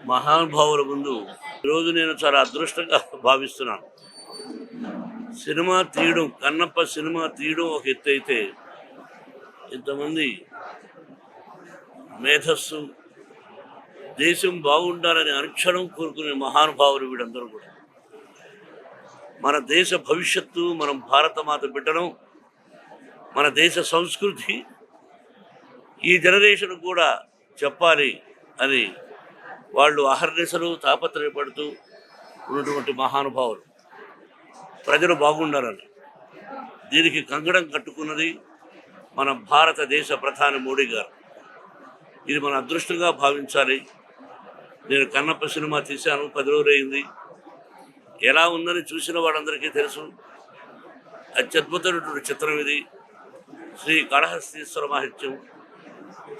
మహానుభావుల ముందు ఈరోజు నేను చాలా అదృష్టంగా భావిస్తున్నాను. సినిమా తీయడం కన్నప్ప సినిమా తీయడం ఒక ఎత్తు అయితే ఇంతమంది మేధస్సు దేశం బాగుండాలని అనుక్షణం కోరుకునే మహానుభావులు వీడందరూ కూడా. మన దేశ భవిష్యత్తు మనం భారతమాత బిడ్డడం మన దేశ సంస్కృతి ఈ జనరేషన్ కూడా చెప్పాలి అని వాళ్ళు అహర్నిశలు తాపత్రయపడుతూ ఉన్నటువంటి మహానుభావులు. ప్రజలు బాగుండాలని. దీనికి కంగడం కట్టుకున్నది మన భారతదేశ ప్రధాని మోడీ గారు. ఇది మన అదృష్టంగా భావించాలి. నేను కన్నప్ప సినిమా తీశాను పది రోజులు అయింది. ఎలా ఉందని చూసిన వాళ్ళందరికీ తెలుసు. అత్యద్భుతమైనటువంటి చిత్రం ఇది. శ్రీ కాళహస్తీశ్వర మహత్యం.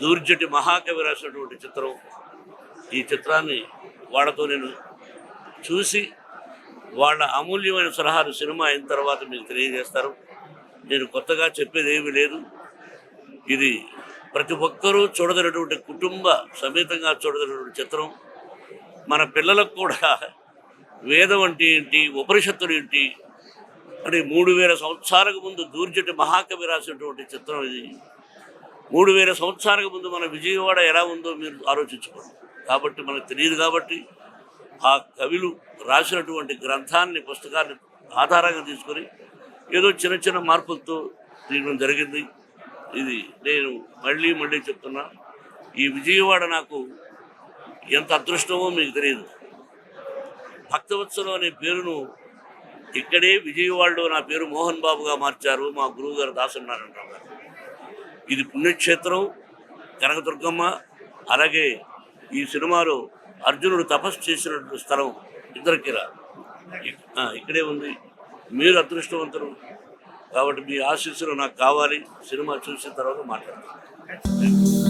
దూర్జటి మహాకవి రాసినటువంటి చిత్రం. ఈ చిత్రాన్ని వాళ్ళతో నేను చూసి వాళ్ళ అమూల్యమైన సలహాలు సినిమా అయిన తర్వాత మీకు తెలియజేస్తారు. నేను కొత్తగా చెప్పేది ఏమీ లేదు. ఇది ప్రతి ఒక్కరూ చూడదగినటువంటి కుటుంబ సమేతంగా చూడదగినటువంటి చిత్రం. మన పిల్లలకు కూడా వేదం అంటే ఏంటి ఉపనిషత్తులు ఏంటి అని మూడు వేల సంవత్సరాలకు ముందు దూర్జటి మహాకవి రాసినటువంటి చిత్రం ఇది. మూడు వేల సంవత్సరాలకు ముందు మన విజయవాడ ఎలా ఉందో మీరు ఆలోచించుకోండి. కాబట్టి మనకు తెలియదు కాబట్టి ఆ కవిలు రాసినటువంటి గ్రంథాన్ని పుస్తకాన్ని ఆధారంగా తీసుకొని ఏదో చిన్న చిన్న మార్పులతో తీయడం జరిగింది. ఇది నేను మళ్ళీ మళ్ళీ చెప్తున్నా ఈ విజయవాడ నాకు ఎంత అదృష్టమో మీకు తెలియదు. భక్తవత్సలం అనే పేరును ఇక్కడే విజయవాడలో నా పేరు మోహన్ బాబుగా మార్చారు మా గురువు గారు దాసనారాయణరావు గారు. ఇది పుణ్యక్షేత్రం కనకదుర్గమ్మ అలాగే ఈ సినిమాలో అర్జునుడు తపస్సు చేసినటువంటి స్థలం ఇద్దరికి రా. ఇక్కడే ఉంది. మీరు అదృష్టవంతులు. కాబట్టి మీ ఆశీస్సులు నాకు కావాలి. సినిమా చూసిన తర్వాత మాట్లాడతాను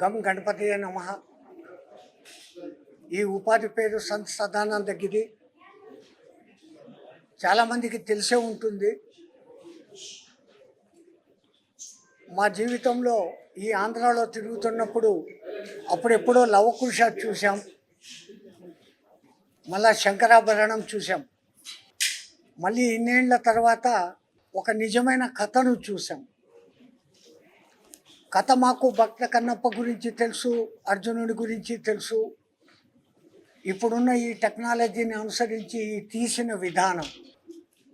గం గణపతి నమ. ఈ ఉపాధి పేరు సంత్ సదానంద గిరి చాలామందికి తెలిసే ఉంటుంది. మా జీవితంలో ఈ ఆంధ్రాలో తిరుగుతున్నప్పుడు అప్పుడెప్పుడో లవకుశ చూసాం మళ్ళా శంకరాభరణం చూసాం మళ్ళీ ఇన్నేళ్ళ తర్వాత ఒక నిజమైన కథను చూసాం కథ మాకు భక్త కన్నప్ప గురించి తెలుసు అర్జునుడి గురించి తెలుసు. ఇప్పుడున్న ఈ టెక్నాలజీని అనుసరించి ఈ తీసిన విధానం.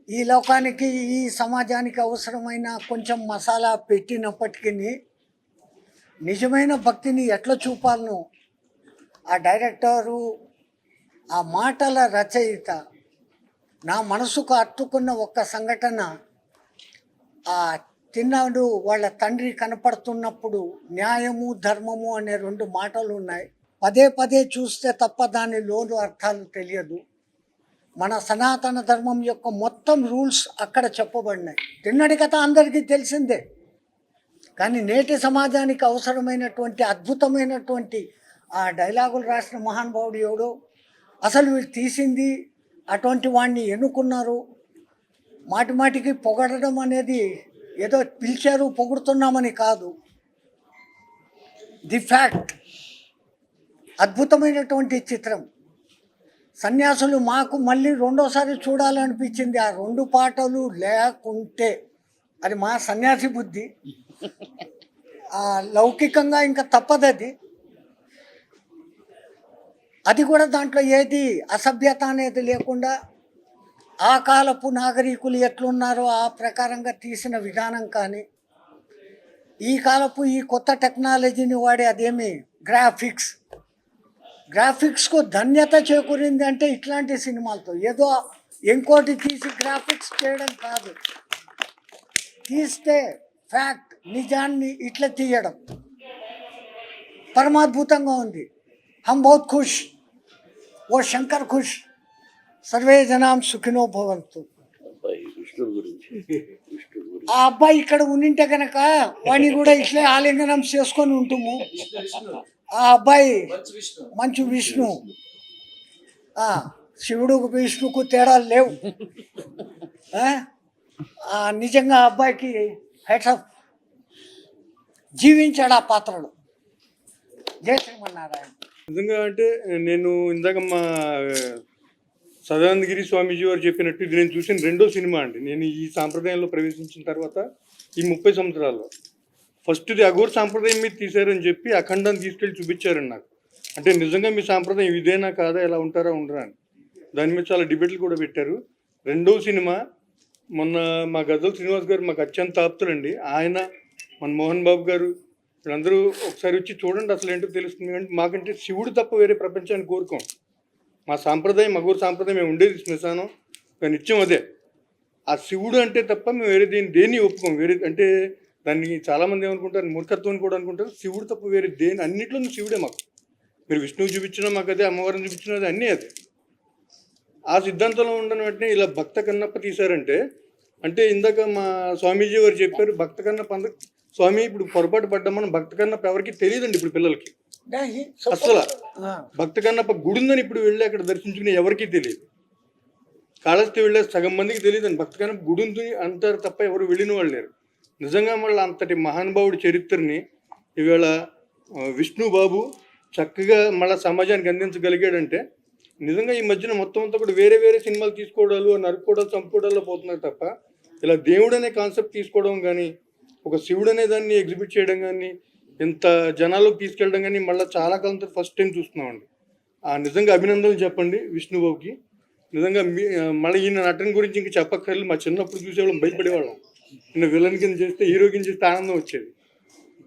ఈ లోకానికి ఈ సమాజానికి అవసరమైన కొంచెం మసాలా పెట్టినప్పటికీ నిజమైన భక్తిని ఎట్లా చూపాలను ఆ డైరెక్టరు ఆ మాటల రచయిత నా మనసుకు అట్టుకున్న ఒక్క సంఘటన ఆ తిన్నాడు వాళ్ళ తండ్రి కనపడుతున్నప్పుడు న్యాయము ధర్మము అనే రెండు మాటలు ఉన్నాయి పదే పదే చూస్తే తప్ప దాని లోను అర్థాలు తెలియదు. మన సనాతన ధర్మం యొక్క మొత్తం రూల్స్ అక్కడ చెప్పబడినాయి. తిన్నడి కథ అందరికీ తెలిసిందే. కానీ నేటి సమాజానికి అవసరమైనటువంటి అద్భుతమైనటువంటి ఆ డైలాగులు రాసిన మహానుభావుడు ఎవడో అసలు వీళ్ళు తీసింది అటువంటి వాడిని ఎన్నుకున్నారు? మాటి మాటికి పొగడడం అనేది ఏదో పిలిచారు పొగుడుతున్నామని కాదు. The fact. అద్భుతమైనటువంటి చిత్రం. సన్యాసులు మాకు మళ్ళీ రెండోసారి చూడాలనిపించింది. ఆ రెండు పాటలు లేకుంటే. అది మా సన్యాసి బుద్ధి. లౌకికంగా ఇంకా తప్పదు అది అది కూడా దాంట్లో ఏది అసభ్యత అనేది లేకుండా ఆ కాలపు నాగరికులు ఎట్లున్నారో ఆ ప్రకారంగా తీసిన విధానం కానీ ఈ కాలపు ఈ కొత్త టెక్నాలజీని వాడే అదేమి గ్రాఫిక్స్. గ్రాఫిక్స్కు ధన్యత చేకూరింది అంటే ఇట్లాంటి సినిమాలతో. ఏదో ఇంకోటి తీసి గ్రాఫిక్స్ చేయడం కాదు. తీస్తే ఫ్యాక్ట్ నిజాన్ని ఇట్లా తీయడం. పరమాద్భుతంగా ఉంది. హమ్ బౌత్ ఖుష్. ఓ శంకర్ ఖుష్. సర్వే జనాం సుఖినో భవంతు. ఆ అబ్బాయి ఇక్కడ ఉండింటే కనుక వాడిని కూడా ఇట్లే ఆలింగనం చేసుకొని ఉంటుము. ఆ అబ్బాయి మంచు విష్ణు. ఆ, శివుడు విష్ణుకు తేడాలు లేవు. నిజంగా ఆ అబ్బాయికి హెడ్సప్ జీవించాడు ఆ పాత్రలో. జయ శ్రీమన్నారాయణ నిజంగా అంటే నేను ఇందాక మా సదానందగిరి స్వామీజీ వారు చెప్పినట్టు ఇది నేను చూసిన రెండో సినిమా అండి. నేను ఈ సాంప్రదాయంలో ప్రవేశించిన తర్వాత ఈ ముప్పై సంవత్సరాల్లో. ఫస్ట్ది అఘోర సాంప్రదాయం మీద తీశారని చెప్పి అఖండాన్ని తీసుకెళ్ళి చూపించారండి నాకు. అంటే నిజంగా మీ సాంప్రదాయం ఇదేనా కాదా ఎలా ఉంటారా ఉండరా అని. దాని మీద చాలా డిబేట్లు కూడా పెట్టారు. రెండో సినిమా మొన్న మా గద్దలు శ్రీనివాస్ గారు మాకు అత్యంత ఆప్తులండి. ఆయన మన మోహన్ బాబు గారు వీళ్ళందరూ ఒకసారి వచ్చి చూడండి అసలు ఏంటో తెలుస్తుంది. అంటే మాకంటే శివుడు తప్ప వేరే ప్రపంచాన్ని కోరుకోం. మా సాంప్రదాయం మగూరు సాంప్రదాయం మేము ఉండేది శ్మశానం. దాని నిత్యం అదే. ఆ శివుడు అంటే తప్ప మేము వేరే దేని దేన్ని ఒప్పుకోం వేరే అంటే దాన్ని చాలామంది ఏమనుకుంటారు? మూర్ఖత్వం కూడా అనుకుంటారు. శివుడు తప్ప వేరే దేని అన్నింటిలో శివుడే మాకు. మీరు విష్ణువు చూపించినా మాకు అదే అమ్మవారిని చూపించినా అదే అన్నీ అదే. ఆ సిద్ధాంతంలో ఉండడం వెంటనే ఇలా భక్త కన్నప్ప తీశారంటే అంటే ఇందాక మా స్వామీజీ వారు చెప్పారు భక్త కన్నప్ప అందరు స్వామి ఇప్పుడు పొరపాటు పడ్డాం మనం భక్త కన్నప్ప ఎవరికి తెలియదండి ఇప్పుడు పిల్లలకి. అస్సలు. ఆ, భక్త కన్నప్ప గుడి ఉందని ఇప్పుడు వెళ్ళి అక్కడ దర్శించుకునే ఎవరికీ తెలియదు. కాళహస్తి వెళ్ళే సగం మందికి తెలియదండి భక్త కన్నప్ప గుడి ఉంది అంటారు తప్ప ఎవరు వెళ్ళిన వాళ్ళు లేరు. నిజంగా మళ్ళీ అంతటి మహానుభావుడి చరిత్రని ఈవేళ విష్ణు బాబు చక్కగా మళ్ళీ సమాజానికి అందించగలిగాడంటే నిజంగా ఈ మధ్యన మొత్తం అంతా కూడా వేరే వేరే సినిమాలు తీసుకోవడాలు నరుక్కోవడాలు చంపుకోవడాల్లో పోతున్నారు తప్ప ఇలా దేవుడు అనే కాన్సెప్ట్ తీసుకోవడం కానీ ఒక శివుడు అనే దాన్ని ఎగ్జిబిట్ చేయడం కానీ ఇంత జనాల్లోకి తీసుకెళ్ళడం కానీ మళ్ళీ చాలా కాలం తర్వాత ఫస్ట్ టైం చూస్తున్నామండి. ఆ నిజంగా అభినందనలు చెప్పండి విష్ణుబాబుకి. నిజంగా మీ మళ్ళీ ఈయన నటన గురించి ఇంక చెప్పక్కర్లేదు. మా చిన్నప్పుడు చూసేవాళ్ళం భయపడేవాళ్ళం. ఈయన విలన్ కింద చేస్తే హీరో కింద చేస్తే ఆనందం వచ్చేది.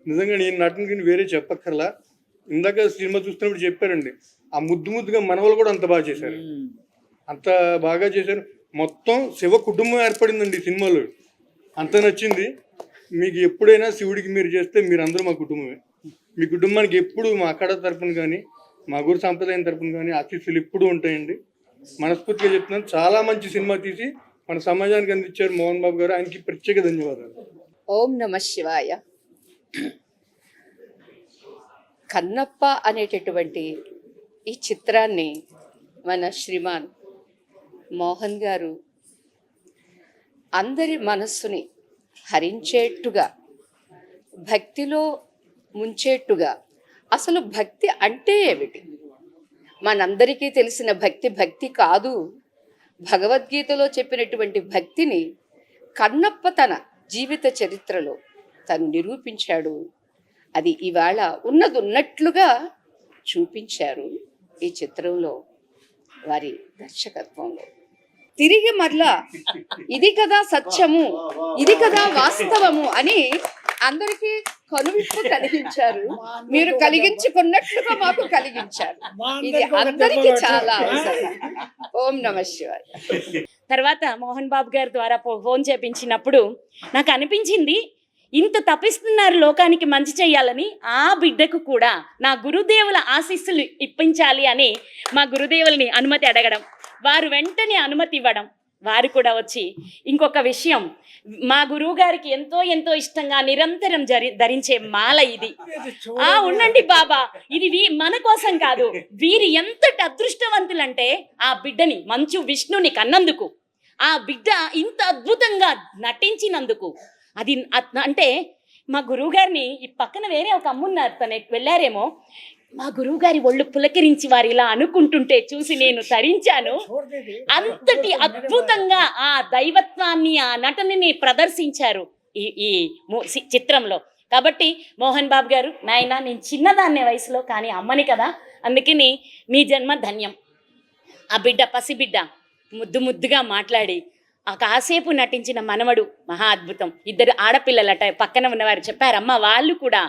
నిజంగా నేను నటన కింద వేరే చెప్పక్కర్లా. ఇందాక సినిమా చూస్తున్నప్పుడు చెప్పారండి ఆ ముద్దు ముద్దుగా మనవలు కూడా అంత బాగా చేశారు. అంత బాగా చేశారు. మొత్తం శివ కుటుంబం ఏర్పడిందండి ఈ సినిమాలో. అంత నచ్చింది. మీకు ఎప్పుడైనా శివుడికి మీరు చేస్తే మీరందరూ మా కుటుంబమే. మీ కుటుంబానికి ఎప్పుడు మా అక్కడ తరపున కానీ మా గురు సాంప్రదాయం తరపున కానీ ఆశీస్సులు ఎప్పుడూ ఉంటాయండి. మనస్ఫూర్తిగా చెప్తున్నాను. చాలా మంచి సినిమా తీసి మన సమాజానికి అందించారు మోహన్ బాబు గారు. ఆయనకి ప్రత్యేక ధన్యవాదాలు. ఓం నమ శివాయ. కన్నప్ప అనేటటువంటి ఈ చిత్రాన్ని మన శ్రీమాన్ మోహన్ గారు అందరి మనస్సుని హరించేట్టుగా భక్తిలో ముంచేట్టుగా. అసలు భక్తి అంటే ఏమిటి? మనందరికీ తెలిసిన భక్తి భక్తి కాదు. భగవద్గీతలో చెప్పినటువంటి భక్తిని కన్నప్ప తన జీవిత చరిత్రలో తను నిరూపించాడు. అది ఇవాళ ఉన్నది ఉన్నట్లుగా చూపించారు ఈ చిత్రంలో వారి దర్శకత్వంలో. తిరిగి మరలా ఇది కదా సత్యము ఇది కదా వాస్తవము అని అందరికి కనువిప్పు కలిగించారు. మీరు కలిగించుకున్నట్లుగా మాకు కలిగించారు. ఇది అందరికీ చాలా ఓం నమ శివాయ. తర్వాత మోహన్ బాబు గారి ద్వారా ఫోన్ చేపించినప్పుడు నాకు అనిపించింది ఇంత తపిస్తున్నారు లోకానికి మంచి చేయాలని ఆ బిడ్డకు కూడా నా గురుదేవుల ఆశీస్సులు ఇప్పించాలి అని మా గురుదేవుల్ని అనుమతి అడగడం. వారు వెంటనే అనుమతి ఇవ్వడం. వారు కూడా వచ్చి ఇంకొక విషయం. మా గురువు గారికి ఎంతో ఎంతో ఇష్టంగా నిరంతరం జరి ధరించే మాల ఇది. ఆ ఉండండి బాబా. ఇది వీ- మన కోసం కాదు. వీరు ఎంతటి అదృష్టవంతులంటే ఆ బిడ్డని మంచు విష్ణుని కన్నందుకు. ఆ బిడ్డ ఇంత అద్భుతంగా నటించినందుకు. అది అంటే మా గురువుగారిని ఈ పక్కన వేరే ఒక అమ్మున్నారు. తను వెళ్ళారేమో. మా గురువు గారి ఒళ్ళు పులకరించి వారు ఇలా అనుకుంటుంటే చూసి నేను తరించాను. అంతటి అద్భుతంగా ఆ దైవత్వాన్ని ఆ నటనని ప్రదర్శించారు ఈ ఈ చిత్రంలో. కాబట్టి మోహన్ బాబు గారు నాయన నేను చిన్నదాన్నే వయసులో కానీ అమ్మని కదా అందుకని మీ జన్మ ధన్యం. ఆ బిడ్డ పసిబిడ్డ ముద్దు ముద్దుగా మాట్లాడి ఆ కాసేపు నటించిన మనవడు మహా అద్భుతం. ఇద్దరు ఆడపిల్లలట పక్కన ఉన్నవారు చెప్పారు అమ్మ వాళ్ళు కూడా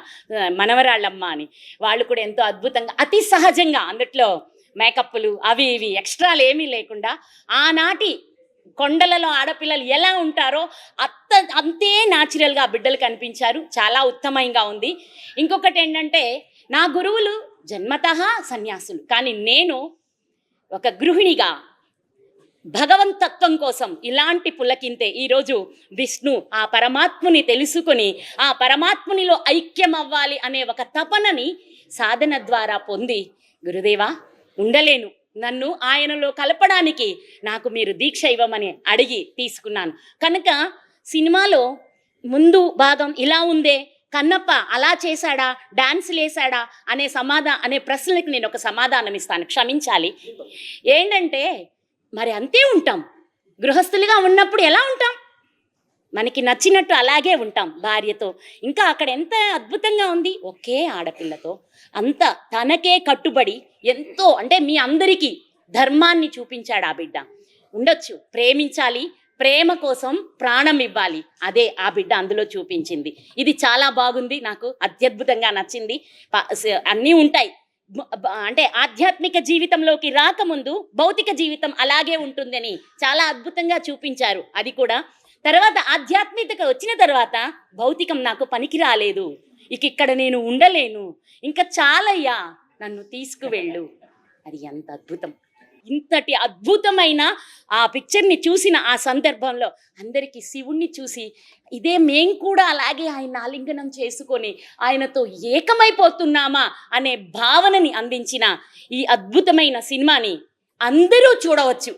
మనవరాళ్ళమ్మ అని. వాళ్ళు కూడా ఎంతో అద్భుతంగా అతి సహజంగా అందుట్లో మేకప్లు అవి ఇవి ఎక్స్ట్రాలు ఏమీ లేకుండా ఆనాటి కొండలలో ఆడపిల్లలు ఎలా ఉంటారో అత్త అంతే న్యాచురల్గా ఆ బిడ్డలు కనిపించారు. చాలా ఉత్తమంగా ఉంది. ఇంకొకటి ఏంటంటే నా గురువులు జన్మతః సన్యాసులు. కానీ నేను ఒక గృహిణిగా భగవంతత్వం కోసం ఇలాంటి పులకింతే ఈరోజు విష్ణు ఆ పరమాత్ముని తెలుసుకొని ఆ పరమాత్మునిలో ఐక్యం అవ్వాలి అనే ఒక తపనని సాధన ద్వారా పొంది గురుదేవా ఉండలేను. నన్ను ఆయనలో కలపడానికి నాకు మీరు దీక్ష ఇవ్వమని అడిగి తీసుకున్నాను. కనుక సినిమాలో ముందు భాగం ఇలా ఉందే కన్నప్ప అలా చేశాడా డాన్స్ లేసాడా అనే సమాధా అనే ప్రశ్నలకు నేను ఒక సమాధానం ఇస్తాను క్షమించాలి. ఏంటంటే మరి అంతే ఉంటాం. గృహస్థులుగా ఉన్నప్పుడు ఎలా ఉంటాం? మనకి నచ్చినట్టు అలాగే ఉంటాం భార్యతో. ఇంకా అక్కడ ఎంత అద్భుతంగా ఉంది? ఒకే ఆడపిల్లతో. అంత తనకే కట్టుబడి ఎంతో అంటే మీ అందరికీ ధర్మాన్ని చూపించాడు ఆ బిడ్డ. ఉండొచ్చు ప్రేమించాలి ప్రేమ కోసం ప్రాణం ఇవ్వాలి. అదే ఆ బిడ్డ అందులో చూపించింది. ఇది చాలా బాగుంది నాకు అత్యద్భుతంగా నచ్చింది. అన్నీ ఉంటాయి. అంటే ఆధ్యాత్మిక జీవితంలోకి రాకముందు భౌతిక జీవితం అలాగే ఉంటుందని చాలా అద్భుతంగా చూపించారు. అది కూడా తర్వాత ఆధ్యాత్మికత వచ్చిన తర్వాత భౌతికం నాకు పనికి రాలేదు. ఇక ఇక్కడ నేను ఉండలేను. ఇంకా చాలయ్యా నన్ను తీసుకువెళ్ళు. అది ఎంత అద్భుతం. ఇంతటి అద్భుతమైన ఆ పిక్చర్ని చూసిన ఆ సందర్భంలో అందరికీ శివుణ్ణి చూసి ఇదే మేం కూడా అలాగే ఆయన ఆలింగనం చేసుకొని ఆయనతో ఏకమైపోతున్నామా అనే భావనని అందించిన ఈ అద్భుతమైన సినిమాని అందరూ చూడవచ్చు.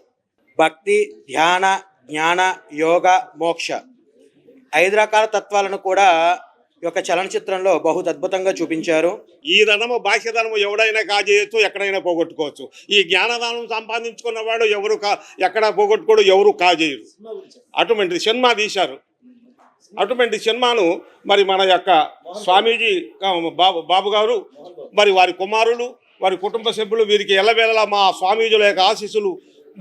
భక్తి ధ్యాన జ్ఞాన యోగ మోక్ష. ఐదు రకాల తత్వాలను కూడా యొక్క చలనచిత్రంలో బహు అద్భుతంగా చూపించారు. ఈ ధనము బాహ్యధనము ఎవడైనా కాజేయచ్చు ఎక్కడైనా పోగొట్టుకోవచ్చు. ఈ జ్ఞానదానం సంపాదించుకున్నవాడు ఎవరు కా ఎక్కడ పోగొట్టుకోడు ఎవరు కాజేయరు. అటువంటి సినిమా తీశారు. అటువంటి సినిమాను మరి మన యొక్క స్వామీజీ బాబు బాబు గారు మరి వారి కుమారులు వారి కుటుంబ సభ్యులు వీరికి ఎల్లవేళలా మా స్వామీజుల యొక్క ఆశీస్సులు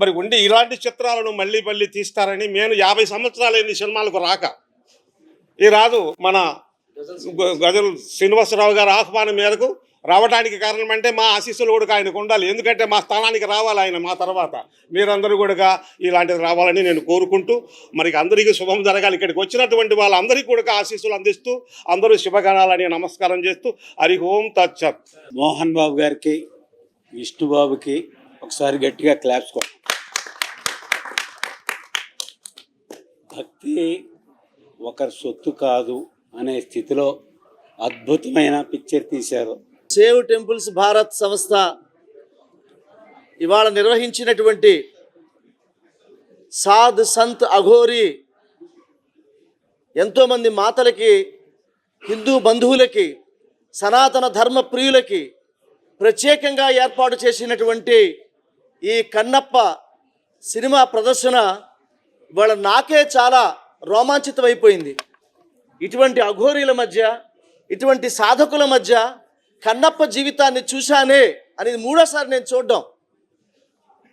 మరి ఉండి ఇలాంటి చిత్రాలను మళ్ళీ మళ్ళీ తీస్తారని నేను యాభై సంవత్సరాలైంది సినిమాలకు రాక. ఈ రాదు మన గజల్ శ్రీనివాసరావు గారి ఆహ్వానం మేరకు రావడానికి కారణం అంటే మా ఆశీస్సులు కూడా ఆయనకు ఉండాలి. ఎందుకంటే మా స్థానానికి రావాలి ఆయన మా తర్వాత. మీరందరూ కూడా ఇలాంటిది రావాలని నేను కోరుకుంటూ మరి అందరికీ శుభం జరగాలి. ఇక్కడికి వచ్చినటువంటి వాళ్ళందరికీ కూడా ఆశీస్సులు అందిస్తూ అందరూ శుభగణాలని నమస్కారం చేస్తూ హరి ఓం తచ్చత్ మోహన్ బాబు గారికి విష్ణు బాబుకి ఒకసారి గట్టిగా క్లాప్స్ కొట్ట భక్తి ఒకరి సొత్తు కాదు అనే స్థితిలో అద్భుతమైన పిక్చర్ తీశారు. సేవ్ టెంపుల్స్ భారత్ సంస్థ ఇవాళ నిర్వహించినటువంటి సాద్ సంత్ అఘోరి ఎంతోమంది మాతలకి హిందూ బంధువులకి సనాతన ధర్మ ప్రియులకి ప్రత్యేకంగా ఏర్పాటు చేసినటువంటి ఈ కన్నప్ప సినిమా ప్రదర్శన ఇవాళ నాకే చాలా రోమాంచితమైపోయింది. ఇటువంటి అఘోరీల మధ్య ఇటువంటి సాధకుల మధ్య కన్నప్ప జీవితాన్ని చూశానే అనేది మూడోసారి నేను చూడడం.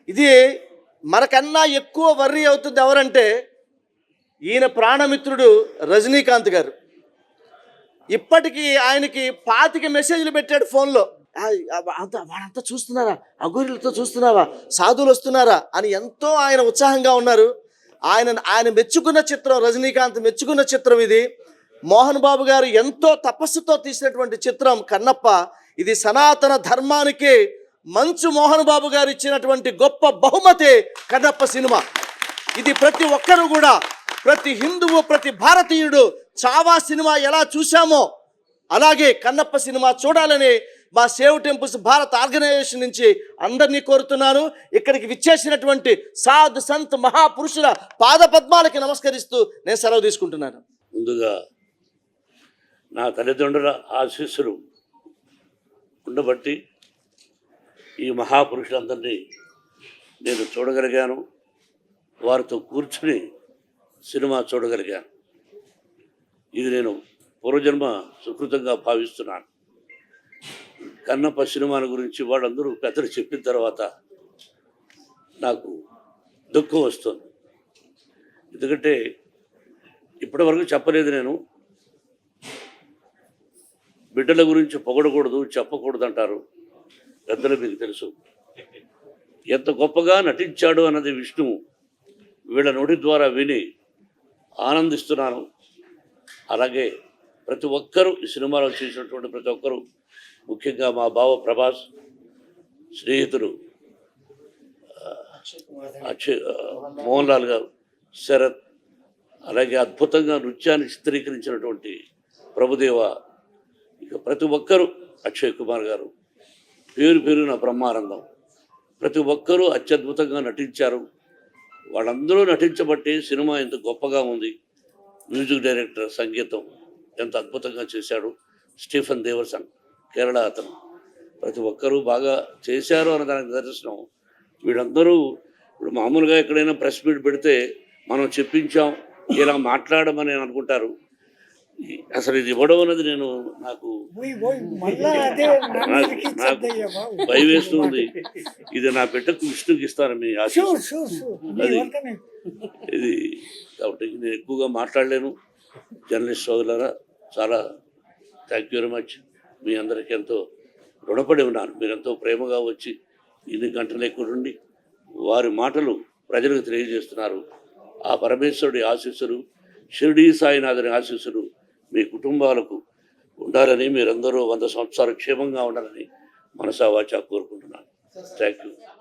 ఇది మనకన్నా ఎక్కువ వర్రీ అవుతుంది ఎవరంటే ఈయన ప్రాణమిత్రుడు రజనీకాంత్ గారు. ఇప్పటికీ ఆయనకి పాతిక మెసేజ్లు పెట్టాడు ఫోన్లో. అంత వాడంతా చూస్తున్నారా? అగోరిలతో చూస్తున్నావా? సాధువులు వస్తున్నారా? అని ఎంతో ఆయన ఉత్సాహంగా ఉన్నారు. ఆయన ఆయన మెచ్చుకున్న చిత్రం రజనీకాంత్ మెచ్చుకున్న చిత్రం ఇది. మోహన్ బాబు గారు ఎంతో తపస్సుతో తీసినటువంటి చిత్రం కన్నప్ప. ఇది సనాతన ధర్మానికి మంచు మోహన్ బాబు గారు ఇచ్చినటువంటి గొప్ప బహుమతి కన్నప్ప సినిమా. ఇది ప్రతి ఒక్కరు కూడా ప్రతి హిందువు ప్రతి భారతీయుడు చావా సినిమా ఎలా చూశామో అలాగే కన్నప్ప సినిమా చూడాలని మా సేవ్ టెంపుల్స్ భారత్ ఆర్గనైజేషన్ నుంచి అందరినీ కోరుతున్నాను. ఇక్కడికి విచ్చేసినటువంటి సాధు సంత్ మహాపురుషుల పాద పద్మాలకి నమస్కరిస్తూ నేను సెలవు తీసుకుంటున్నాను. ముందుగా నా తల్లిదండ్రుల ఆశీస్సులు ఉండబట్టి ఈ మహాపురుషులందరినీ నేను చూడగలిగాను. వారితో కూర్చుని సినిమా చూడగలిగాను. ఇది నేను పూర్వజన్మ సుకృతంగా భావిస్తున్నాను. కన్నప్ప సినిమాల గురించి వాళ్ళందరూ పెద్దలు చెప్పిన తర్వాత నాకు దుఃఖం వస్తుంది. ఎందుకంటే ఇప్పటివరకు చెప్పలేదు నేను. బిడ్డల గురించి పొగడకూడదు చెప్పకూడదు అంటారు పెద్దలు మీకు తెలుసు. ఎంత గొప్పగా నటించాడు అన్నది విష్ణువు వీళ్ళ నుడి ద్వారా విని ఆనందిస్తున్నాను. అలాగే ప్రతి ఒక్కరూ ఈ సినిమాలో చేసినటువంటి ప్రతి ఒక్కరూ ముఖ్యంగా మా బావ ప్రభాస్ స్నేహితుడు మోహన్ లాల్ గారు శరత్ అలాగే అద్భుతంగా నృత్యాన్ని చిత్రీకరించినటువంటి ప్రభుదేవ ఇక ప్రతి ఒక్కరూ అక్షయ్ కుమార్ గారు. పేరు పేరున బ్రహ్మానందం. ప్రతి ఒక్కరూ అత్యద్భుతంగా నటించారు. వాళ్ళందరూ నటించబట్టి సినిమా ఎంత గొప్పగా ఉంది. మ్యూజిక్ డైరెక్టర్ సంగీతం ఎంత అద్భుతంగా చేశాడు. స్టీఫెన్ దేవర్సన్ కేరళ అతను. ప్రతి ఒక్కరూ బాగా చేశారు అన్న దానికి నిదర్శనం. వీళ్ళందరూ ఇప్పుడు మామూలుగా ఎక్కడైనా ప్రెస్ మీట్ పెడితే మనం చెప్పించాం ఇలా మాట్లాడమని అనుకుంటారు. అసలు ఇది ఇవ్వడం అన్నది నేను నాకు నాకు. భయం వేస్తుంది ఇది నా బిడ్డకు విష్ణుకి ఇస్తాను మీ అది-. ఇది కాబట్టి నేను ఎక్కువగా మాట్లాడలేను. జర్నలిస్ట్ సోదరులారా చాలా థ్యాంక్ యూ వెరీ మచ్ మీ అందరికీ ఎంతో రుణపడి ఉన్నాను. మీరు ఎంతో ప్రేమగా వచ్చి ఇన్ని గంటలు ఎక్కువ ఉండి వారి మాటలు ప్రజలకు తెలియజేస్తున్నారు. ఆ పరమేశ్వరుడి ఆశీస్సులు షిరిడీ సాయినాథుని ఆశీస్సులు మీ కుటుంబాలకు ఉండాలని మీరందరూ వంద సంవత్సరాలు క్షేమంగా ఉండాలని మనసావాచ కోరుకుంటున్నాను. Thank you